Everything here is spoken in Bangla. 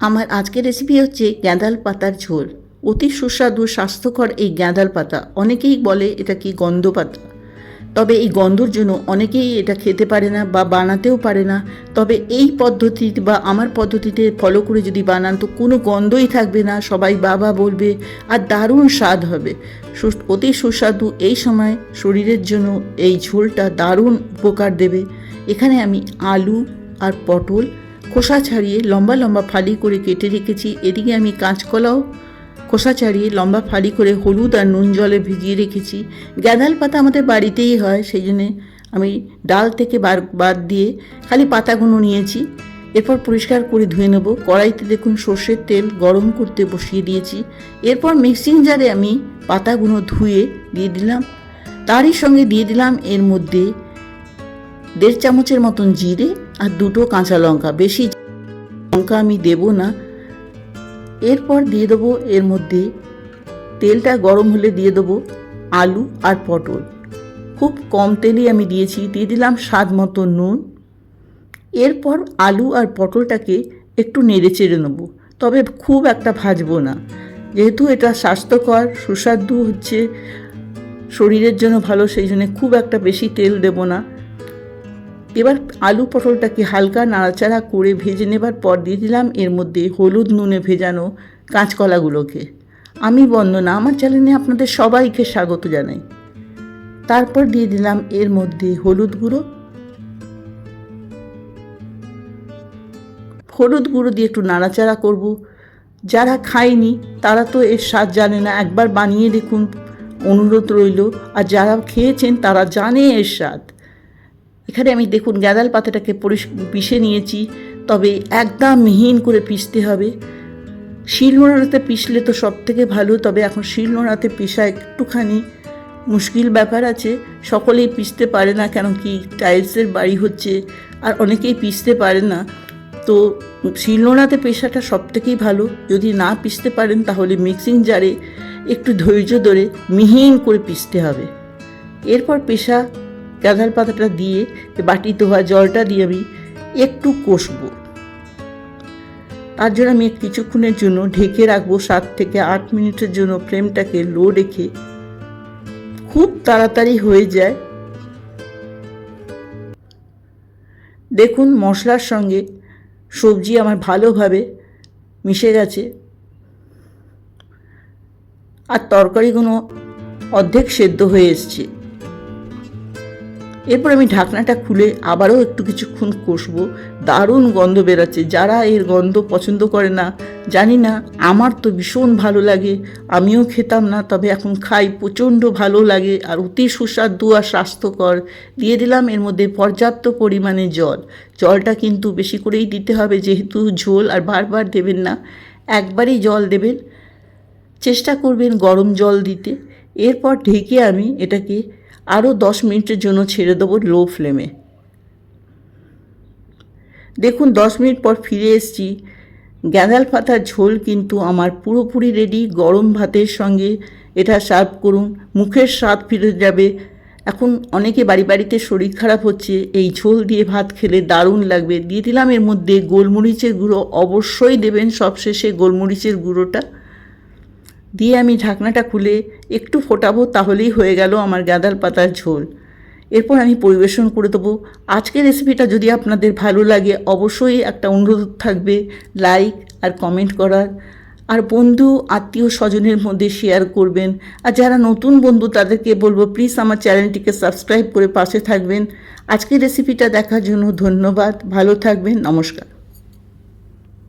আমার আজকের রেসিপি হচ্ছে গ্যাঁদাল পাতার ঝোল। অতি সুস্বাদু, স্বাস্থ্যকর এই গ্যাঁদাল পাতা। অনেকেই বলে এটা কি গন্ধ পাতা। তবে এই গন্ধর জন্য অনেকেই এটা খেতে পারে না বা বানাতেও পারে না। তবে এই পদ্ধতি বা আমার পদ্ধতিতে ফলো করে যদি বানান, তো কোনো গন্ধই থাকবে না। সবাই বাবা বলবে, আর দারুণ স্বাদ হবে। অতি সুস্বাদু এই সময় শরীরের জন্য এই ঝোলটা দারুণ উপকার দেবে। এখানে আমি আলু আর পটল খোসা ছাড়িয়ে লম্বা লম্বা ফালি করে কেটে রেখেছি। এদিকে আমি কাঁচকলাও খোসা ছাড়িয়ে লম্বা ফালি করে হলুদ আর নুন জলে ভিজিয়ে রেখেছি। গ্যাদাল পাতা আমাদের বাড়িতেই হয়, সেই জন্যে আমি ডাল থেকে বার, বাদ দিয়ে খালি পাতাগুলো নিয়েছি। এরপর পরিষ্কার করে ধুয়ে নেব। কড়াইতে দেখুন সর্ষের তেল গরম করতে বসিয়ে দিয়েছি। এরপর মিক্সিং জারে আমি পাতাগুলো ধুয়ে দিয়ে দিলাম। তারই সঙ্গে দিয়ে দিলাম এর মধ্যে দেড় চামচের মতন জিরে আর দুটো কাঁচা লঙ্কা। বেশি লঙ্কা আমি দেব না। এরপর দিয়ে দেবো এর মধ্যে তেলটা গরম হলে দিয়ে দেবো আলু আর পটল। খুব কম তেলই আমি দিয়েছি। দিয়ে দিলাম স্বাদ মতো নুন। এরপর আলু আর পটলটাকে একটু নেড়ে চেড়ে নেব। তবে খুব একটা ভাজবো না। যেহেতু এটা স্বাস্থ্যকর, সুস্বাদু হচ্ছে, শরীরের জন্য ভালো, সেই জন্য খুব একটা বেশি তেল দেব না। এবার আলু পটলটাকে হালকা নাড়াচাড়া করে ভেজে নেবার পর দিয়ে দিলাম এর মধ্যে হলুদ নুনে ভেজানো কাঁচকলাগুলোকে। আমি বন্দনা, আমার চ্যানেলে আপনাদের সবাইকে স্বাগত জানাই। তারপর দিয়ে দিলাম এর মধ্যে হলুদ গুঁড়ো। হলুদ গুঁড়ো দিয়ে একটু নাড়াচাড়া করব। যারা খায়নি, তারা তো এর স্বাদ জানে না। একবার বানিয়ে দেখুন, অনুরোধ রইল। আর যারা খেয়েছেন, তারা জানে এর স্বাদ। এখানে আমি দেখুন গ্যাদাল পাতাটাকে পিষে নিয়েছি, তবে একদম মিহিন করে পিষতে হবে। শিলনোড়াতে পিষলে তো সব থেকে ভালো, তবে এখন শিলনোড়াতে পিষা একটুখানি মুশকিল ব্যাপার আছে। সকলেই পিষতে পারে না, কেন কি টাইলসের বাড়ি হচ্ছে, আর অনেকেই পিষতে পারে না। তো শিলনোড়াতে পেশাটা সব থেকেই ভালো, যদি না পিষতে পারেন তাহলে মিক্সিং জারে একটু ধৈর্য ধরে মিহিন করে পিষতে হবে। এরপর পেশা গাঁদাল পাতাটা দিয়ে বাটি ধোয়া জলটা দিয়ে আমি একটু কষবো। তার জন্য আমি কিছুক্ষণের জন্য ঢেকে রাখব, সাত থেকে আট মিনিটের জন্য ফ্লেমটাকে লো রেখে। খুব তাড়াতাড়ি হয়ে যায়। দেখুন, মশলার সঙ্গে সবজি আমার ভালোভাবে মিশে গেছে। আর তরকারিগুলো অর্ধেক সেদ্ধ হয়ে এসছে। এরপর আমি ঢাকনাটা খুলে আবারও একটু কিছুক্ষণ কষবো। দারুণ গন্ধ বেরাচ্ছে। যারা এর গন্ধ পছন্দ করে না, জানি না, আমার তো ভীষণ ভালো লাগে। আমিও খেতাম না, তবে এখন খাই, প্রচণ্ড ভালো লাগে আর অতি সুস্বাদু আর স্বাস্থ্যকর। দিয়ে দিলাম এর মধ্যে পর্যাপ্ত পরিমাণে জল। জলটা কিন্তু বেশি করেই দিতে হবে, যেহেতু ঝোল আর বারবার দেবেন না। একবারই জল দেবেন। চেষ্টা করবেন গরম জল দিতে। এরপর ঢেকে আমি এটাকে আরও দশ মিনিটের জন্য ছেড়ে দেবো লো ফ্লেমে দেখুন, দশ মিনিট পর ফিরে এসেছি। গ্যাঁদাল পাতার ঝোল কিন্তু আমার পুরোপুরি রেডি গরম ভাতের সঙ্গে এটা সার্ভ করুন। মুখের স্বাদ ফিরে যাবে। এখন অনেকে বাড়ি বাড়িতে শরীর খারাপ হচ্ছে। এই ঝোল দিয়ে ভাত খেলে দারুণ লাগবে। দিয়ে দিলাম এর মধ্যে গোলমরিচের গুঁড়ো। অবশ্যই দেবেন সবশেষে গোলমরিচের গুঁড়োটা। দিয়ে আমি ঢাকনাটা খুলে একটু ফোটাবো তাহলেই হয়ে গেল আমার গাঁদাল পাতার ঝোল। এরপর আমি পরিবেশন করে দেবো। আজকের রেসিপিটা যদি আপনাদের ভালো লাগে, অবশ্যই একটা অনুরোধ থাকবে লাইক আর কমেন্ট করার। আর বন্ধু, আত্মীয় স্বজনের মধ্যে শেয়ার করবেন। আর যারা নতুন বন্ধু, তাদেরকে বলব প্লিজ আমার চ্যানেলটিকে সাবস্ক্রাইব করে পাশে থাকবেন। আজকের রেসিপিটা দেখার জন্য ধন্যবাদ। ভালো থাকবেন, নমস্কার।